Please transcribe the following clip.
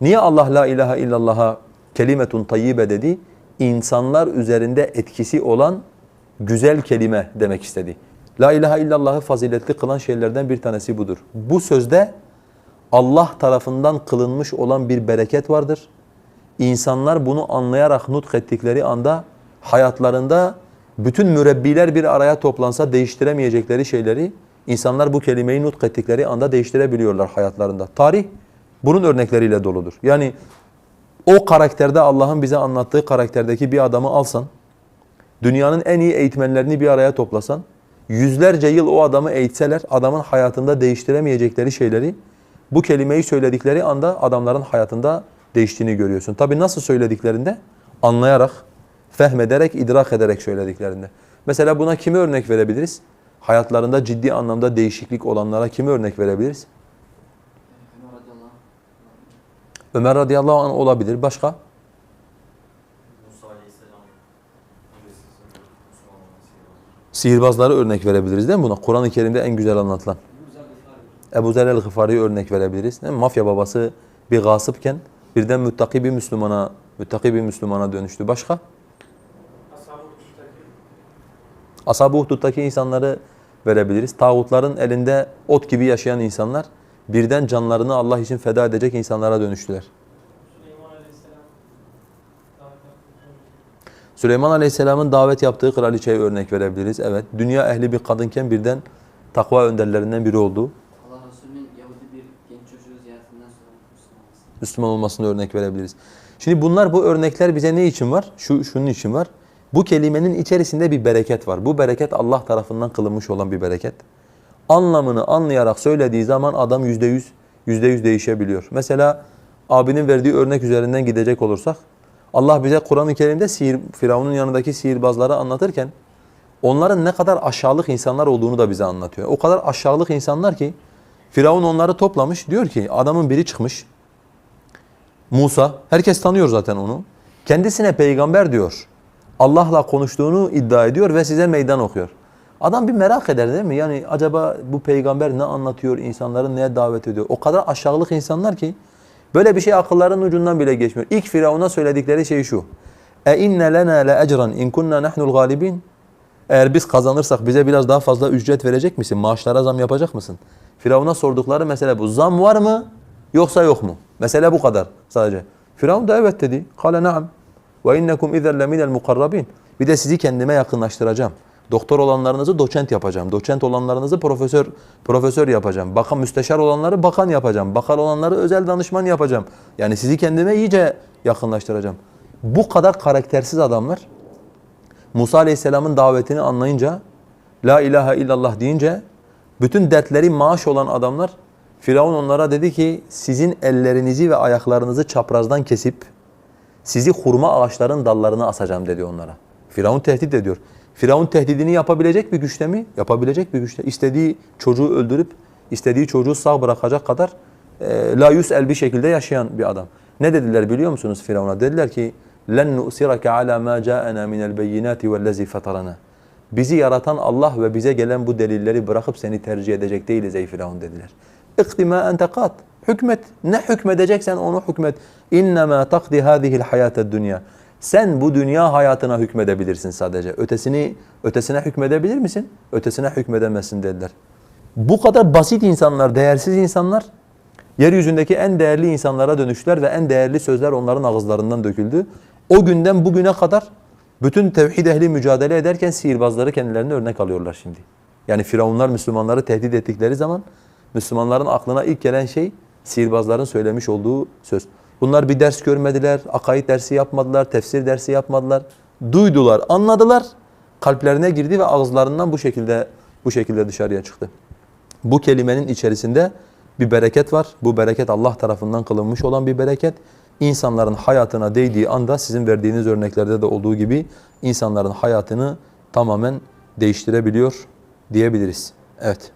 Niye Allah la ilahe illallah'a kelimetun tayyibe dedi? İnsanlar üzerinde etkisi olan güzel kelime demek istedi. La ilahe illallah'ı faziletli kılan şeylerden bir tanesi budur. Bu sözde Allah tarafından kılınmış olan bir bereket vardır. İnsanlar bunu anlayarak nutk ettikleri anda hayatlarında bütün mürebbiler bir araya toplansa değiştiremeyecekleri şeyleri insanlar bu kelimeyi nutk ettikleri anda değiştirebiliyorlar hayatlarında. Tarih bunun örnekleriyle doludur. Yani o karakterde Allah'ın bize anlattığı karakterdeki bir adamı alsan, dünyanın en iyi eğitmenlerini bir araya toplasan, yüzlerce yıl o adamı eğitseler adamın hayatında değiştiremeyecekleri şeyleri bu kelimeyi söyledikleri anda adamların hayatında değiştiğini görüyorsun. Tabi nasıl söylediklerinde? Anlayarak, fehmederek, idrak ederek söylediklerinde. Mesela buna kimi örnek verebiliriz? Hayatlarında ciddi anlamda değişiklik olanlara kimi örnek verebiliriz? Ömer radıyallahu anh. Ömer radıyallahu anh olabilir. Başka? Sihirbazları örnek verebiliriz değil mi buna? Kur'an-ı Kerim'de en güzel anlatılan. Ebu Zer el-Gıfari'yi örnek verebiliriz. Değil mi? Mafya babası bir gasıpken birden müttaki bir Müslümana, müttaki bir Müslümana dönüştü. Başka? Ashab-ı Uhdud'daki insanları verebiliriz. Tağutların elinde ot gibi yaşayan insanlar birden canlarını Allah için feda edecek insanlara dönüştüler. Süleyman Aleyhisselam'ın davet yaptığı kraliçeye örnek verebiliriz. Evet, dünya ehli bir kadınken birden takva önderlerinden biri oldu. Allah Resulü'nün Yahudi bir genç çocuğu ziyaretinden sonra Müslüman olması. Müslüman olmasını örnek verebiliriz. Şimdi bunlar bu örnekler bize ne için var? Şu şunun için var. Bu kelimenin içerisinde bir bereket var. Bu bereket Allah tarafından kılınmış olan bir bereket. Anlamını anlayarak söylediği zaman adam yüzde yüz, yüzde yüz değişebiliyor. Mesela abinin verdiği örnek üzerinden gidecek olursak, Allah bize Kur'an-ı Kerim'de sihir, Firavun'un yanındaki sihirbazları anlatırken, onların ne kadar aşağılık insanlar olduğunu da bize anlatıyor. O kadar aşağılık insanlar ki, Firavun onları toplamış, diyor ki adamın biri çıkmış, Musa, herkes tanıyor zaten onu. Kendisine peygamber diyor. Allah'la konuştuğunu iddia ediyor ve size meydan okuyor. Adam bir merak eder değil mi? Yani acaba bu peygamber ne anlatıyor, insanları neye davet ediyor? O kadar aşağılık insanlar ki böyle bir şey akıllarının ucundan bile geçmiyor. İlk Firavun'a söyledikleri şey şu. E inne lena la ecran in kunna nahnul galibin? Eğer biz kazanırsak bize biraz daha fazla ücret verecek misin? Maaşlara zam yapacak mısın? Firavun'a sordukları mesele bu. Zam var mı yoksa yok mu? Mesele bu kadar sadece. Firavun da evet dedi. Kale naam. Ve innekum izen leminel mukarrabin. Bir de sizi kendime yakınlaştıracağım. Doktor olanlarınızı doçent yapacağım. Doçent olanlarınızı profesör profesör yapacağım. Bakan müsteşar olanları bakan yapacağım. Bakan olanları özel danışman yapacağım. Yani sizi kendime iyice yakınlaştıracağım. Bu kadar karaktersiz adamlar Musa Aleyhisselam'ın davetini anlayınca, La ilahe illallah deyince, bütün dertleri maaş olan adamlar, Firavun onlara dedi ki, sizin ellerinizi ve ayaklarınızı çaprazdan kesip, sizi hurma ağaçların dallarına asacağım dedi onlara. Firavun tehdit ediyor. Firavun tehdidini yapabilecek bir güçte mi? Yapabilecek bir güçte. İstediği çocuğu öldürüp, istediği çocuğu sağ bırakacak kadar e, la el bir şekilde yaşayan bir adam. Ne dediler biliyor musunuz Firavun'a? Dediler ki, لَنْ نُؤْسِرَكَ عَلَى مَا جَاءَنَا مِنَ الْبَيِّنَاتِ وَالَّذِي فَطَرَنَا Bizi yaratan Allah ve bize gelen bu delilleri bırakıp seni tercih edecek değiliz ey Firavun dediler. اِقْتِ مَا أَنْتَ قَاتْ Hükmet. Ne hükmedeceksen onu hükmet. اِنَّمَا تَقْدِ هَذِهِ الْحَيَاةَ الدُّنْيَا sen bu dünya hayatına hükmedebilirsin sadece. Ötesini ötesine hükmedebilir misin? Ötesine hükmedemezsin dediler. Bu kadar basit insanlar, değersiz insanlar yeryüzündeki en değerli insanlara dönüştüler ve en değerli sözler onların ağızlarından döküldü. O günden bugüne kadar bütün tevhid ehli mücadele ederken sihirbazları kendilerine örnek alıyorlar şimdi. Yani firavunlar Müslümanları tehdit ettikleri zaman Müslümanların aklına ilk gelen şey sihirbazların söylemiş olduğu söz. Bunlar bir ders görmediler, akaid dersi yapmadılar, tefsir dersi yapmadılar. Duydular, anladılar, kalplerine girdi ve ağızlarından bu şekilde bu şekilde dışarıya çıktı. Bu kelimenin içerisinde bir bereket var. Bu bereket Allah tarafından kılınmış olan bir bereket. İnsanların hayatına değdiği anda sizin verdiğiniz örneklerde de olduğu gibi insanların hayatını tamamen değiştirebiliyor diyebiliriz. Evet.